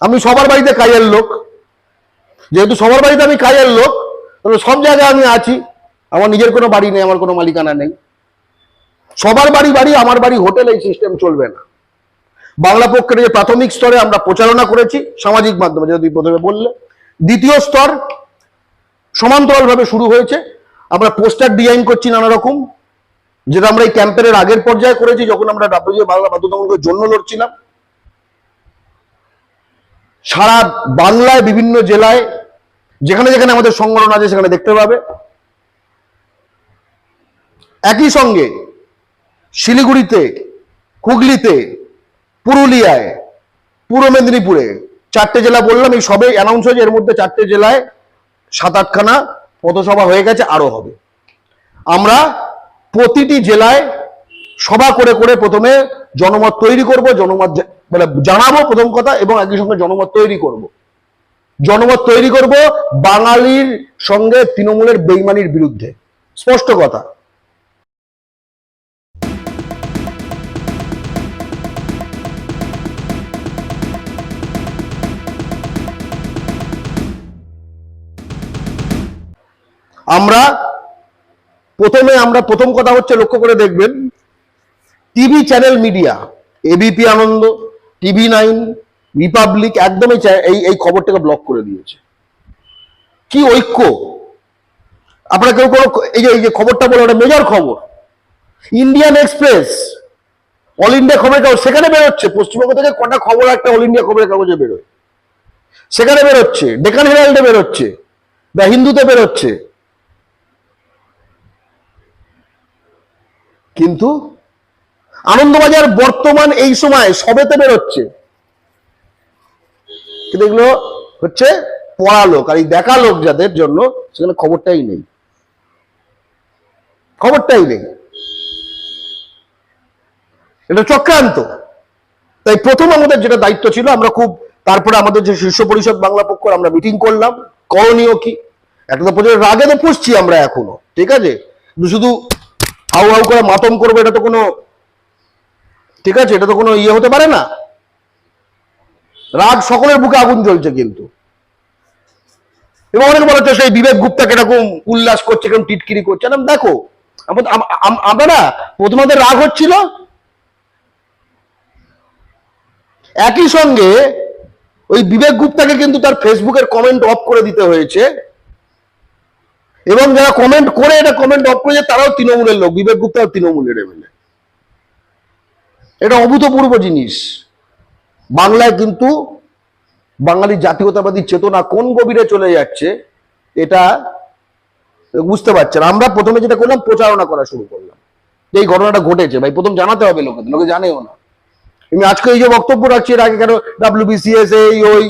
আমি সবার বাড়িতে কাজের লোক। যেহেতু সবার বাড়িতে আমি কাজের লোক, তাহলে সব জায়গায় আমি আছি। আমার নিজের কোনো বাড়ি নেই, আমার কোনো মালিকানা নেই। সবার বাড়ি বাড়ি, আমার বাড়ি হোটেল, এই সিস্টেম চলবে না। বাংলা পক্ষের যে প্রাথমিক স্তরে আমরা প্রচারণা করেছি সামাজিক মাধ্যমে যদি প্রথমে বললে। দ্বিতীয় স্তর সমান্তরালভাবে শুরু হয়েছে। আমরা পোস্টার ডিজাইন করছি নানা রকম। যেটা আমরা এই ক্যাম্পেনের আগের পর্যায়ে করেছি, যখন আমরা ডাব্লিউ বাংলা বাধ্যতামূলকের জন্য লড়ছিলাম। সারা বাংলায় বিভিন্ন জেলায়, যেখানে যেখানে আমাদের সংগঠন আছে সেখানে দেখতে পাবে। একই সঙ্গে শিলিগুড়িতে, হুগলিতে, পুরুলিয়ায়, পূর্ব মেদিনীপুরে চারটে জেলা বললাম, এই সবে অ্যানাউন্স হয়েছে, এর মধ্যে চারটে জেলায় সাত আটখানা পথসভা হয়ে গেছে আরও হবে। আমরা প্রতিটি জেলায় সভা করে করে প্রথমে জনমত তৈরি করব, জনমত মানে জানাব প্রথম কথা এবং একই সঙ্গে জনমত তৈরি করব। জনমত তৈরি করব বাঙালির সঙ্গে তৃণমূলের বেইমানির বিরুদ্ধে। স্পষ্ট কথা। আমরা প্রথমে আমরা প্রথম কথা হচ্ছে লক্ষ্য করে দেখবেন, TV channel media ABP Ananda TV nine, Republic একদমই এই এই খবরটাকে ব্লক করে দিয়েছে। কি ঐক্য? আপনারা কেউ কোনো এই যে এই যে খবরটা বলে ওটা মেজর খবর। ইন্ডিয়ান এক্সপ্রেস অল ইন্ডিয়া খবরের কাগজ, সেখানে বেরোচ্ছে। পশ্চিমবঙ্গ থেকে কটা খবর, একটা অল ইন্ডিয়া খবরের কাগজে বেরোয়। সেখানে বেরোচ্ছে ডেকান হেরাল্ডে বেরোচ্ছে দ্য হিন্দুতে বেরোচ্ছে। কিন্তু আনন্দবাজার বর্তমান এই সময় সবেতে বেরোচ্ছে। কিন্তু এগুলো হচ্ছে পড়া লোক, আর এই দেখা লোক যাদের জন্য সেখানে খবরটাই নেই। খবরটাই নেই। এটা চক্রান্ত। তাই প্রথম আমাদের যেটা দায়িত্ব ছিল, আমরা খুব তারপরে আমাদের যে শীর্ষ পরিষদ বাংলা পক্ষ, আমরা মিটিং করলাম। করণীয় কি? একটা তো প্রচুর রাগে তো পুষছি আমরা এখনও, ঠিক আছে? শুধু হাউ হাউ করে মাতম করব, এটা তো কোনো ঠিক আছে, এটা তো কোনো ইয়ে হতে পারে না। রাগ সকলের বুকে আগুন জ্বলছে কিন্তু। এবং অনেকে বলে তো সেই বিবেক গুপ্তা কীরকম উল্লাস করছে কেরকম টিটকিরি করছে। না দেখো, আম- আম- আম- আমরা না, প্রথমে রাগ হচ্ছিল। একই সঙ্গে ওই বিবেক গুপ্তাকে কিন্তু তার ফেসবুকের কমেন্ট অফ করে দিতে হয়েছে। এবং যারা কমেন্ট করে এটা কমেন্ট অফ করেছে, তারাও তৃণমূলের লোক, বিবেক গুপ্তাও তৃণমূলের এমএলএ। এটা অভূতপূর্ব জিনিস। বাংলায় কিন্তু বাঙালি জাতীয়তাবাদী চেতনা কোন গভীরে চলে যাচ্ছে, এটা বুঝতে পারছেন। আমরা প্রথমে যেটা করলাম, প্রচারণা করা শুরু করলাম। এই ঘটনাটা ঘটেছে, ভাই, প্রথম জানাতে হবে লোকেদের লোকে জানেও না। আমি আজকে এই যে বক্তব্য রাখছি, এর আগে কেন ডাব্লিউবিসিএস এই ওই,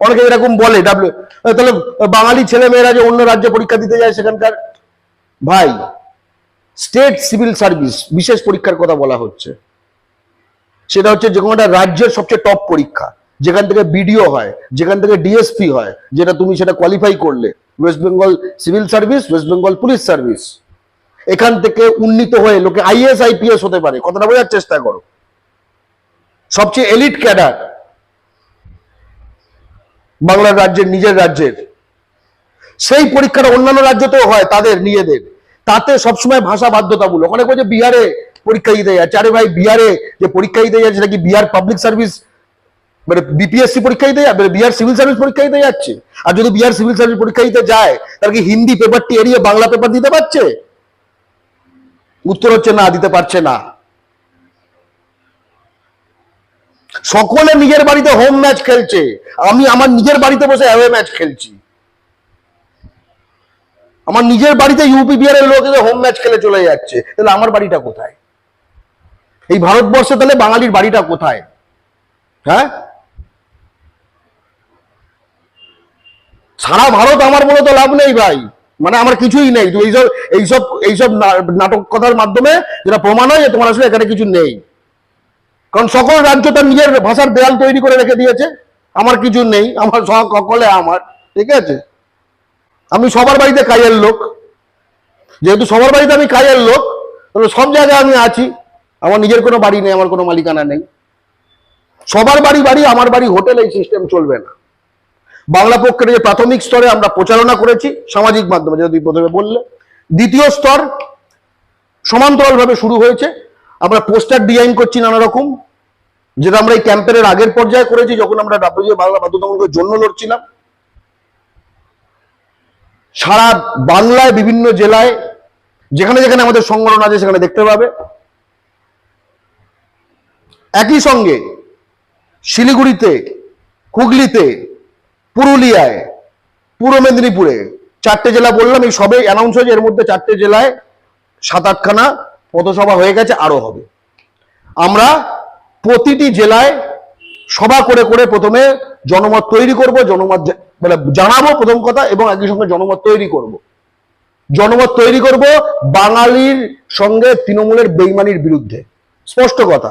অনেকে এরকম বলে ডাব্লিউ তাহলে বাঙালি ছেলে মেয়েরা যে অন্য রাজ্যে পরীক্ষা দিতে যায় সেখানকার, ভাই স্টেট সিভিল সার্ভিস বিশেষ পরীক্ষার কথা বলা হচ্ছে। সেটা হচ্ছে যে কোনো একটা রাজ্যের সবচেয়ে টপ পরীক্ষা। যেখান থেকে বিডিও হয়, যেখান থেকে ডিএসপি হয়, যেটা তুমি সেটা কোয়ালিফাই করলে। West Bengal civil service West Bengal police service এখান থেকে উন্নীত হয়ে লোকে আইএস আইপিএস হতে পারে। কথাটা বোঝার চেষ্টা করো। সবচেয়ে এলিট ক্যাডার বাংলার রাজ্যের, নিজের রাজ্যের। সেই পরীক্ষাটা অন্যান্য রাজ্যতেও হয় তাদের, নিজেদের। তাতে সবসময় ভাষা বাধ্যতামূলক। অনেক বলছে বিহারে পরীক্ষা দিতে যাচ্ছে আরে ভাই বিহারে যে পরীক্ষা দিতে যাচ্ছে সেটা কি বিহার পাবলিক সার্ভিস মানে বিপিএসসি পরীক্ষা দিতে যাবে বিহার সিভিল সার্ভিস পরীক্ষা দিতে যাচ্ছে? আর যদি বিহার সিভিল সার্ভিস পরীক্ষা দিতে যায়, তাহলে কি হিন্দি পেপারটি এড়িয়ে বাংলা পেপার দিতে পারছে? উত্তর হচ্ছে না, দিতে পারছে না। সকলে নিজের বাড়িতে হোম ম্যাচ খেলছে। আমি আমার নিজের বাড়িতে বসে অ্যাওয়ে ম্যাচ খেলছি। আমার নিজের বাড়িতে ইউপি বিহারের লোকেদের হোম ম্যাচ খেলে চলে যাচ্ছে। তাহলে আমার বাড়িটা কোথায়? এই ভারতবর্ষে তাহলে বাঙালির বাড়িটা কোথায়? হ্যাঁ? সারা ভারত আমার বলে তো লাভ নেই ভাই। মানে আমার কিছুই নেই। এইসব এইসব এইসব নাটক কথার মাধ্যমে যেটা প্রমাণ হয় যে তোমার আসলে এখানে কিছু নেই। কারণ সকল রাজ্য তার নিজের ভাষার দেয়াল তৈরি করে রেখে দিয়েছে। আমার কিছু নেই। আমার সকলে আমার। ঠিক আছে? আমি সবার বাড়িতে কাজের লোক। যেহেতু সবার বাড়িতে আমি কাজের লোক, তাহলে সব জায়গায় আমি আছি। আমার নিজের কোনো বাড়ি নেই, আমার কোনো মালিকানা নেই। সবার বাড়ি বাড়ি, আমার বাড়ি হোটেল, এই সিস্টেম চলবে না। বাংলা পক্ষের যে প্রাথমিক স্তরে আমরা প্রচারণা করেছি সামাজিক মাধ্যমে তুই প্রথমে বললে। দ্বিতীয় স্তর সমান্তরালভাবে শুরু হয়েছে। আমরা পোস্টার ডিজাইন করছি নানা রকম। যেটা আমরা এই ক্যাম্পেনের আগের পর্যায়ে করেছি, যখন আমরা ডাব্লিউ বাংলা বাধ্যতামূলকের জন্য লড়ছিলাম। সারা বাংলায় বিভিন্ন জেলায়, যেখানে যেখানে আমাদের সংগঠন আছে, সেখানে দেখতে পাবে। একই সঙ্গে শিলিগুড়িতে, হুগলিতে, পুরুলিয়ায়, পূর্ব মেদিনীপুরে চারটে জেলা বললাম, এই সবে অ্যানাউন্স হয়েছে, এর মধ্যে চারটে জেলায় সাত আটখানা পথসভা হয়ে গেছে আরও হবে। আমরা প্রতিটি জেলায় সভা করে করে প্রথমে জনমত তৈরি করব, জনমত মানে জানাব প্রথম কথা এবং একই সঙ্গে জনমত তৈরি করব। জনমত তৈরি করব বাঙালির সঙ্গে তৃণমূলের বেইমানির বিরুদ্ধে। স্পষ্ট কথা।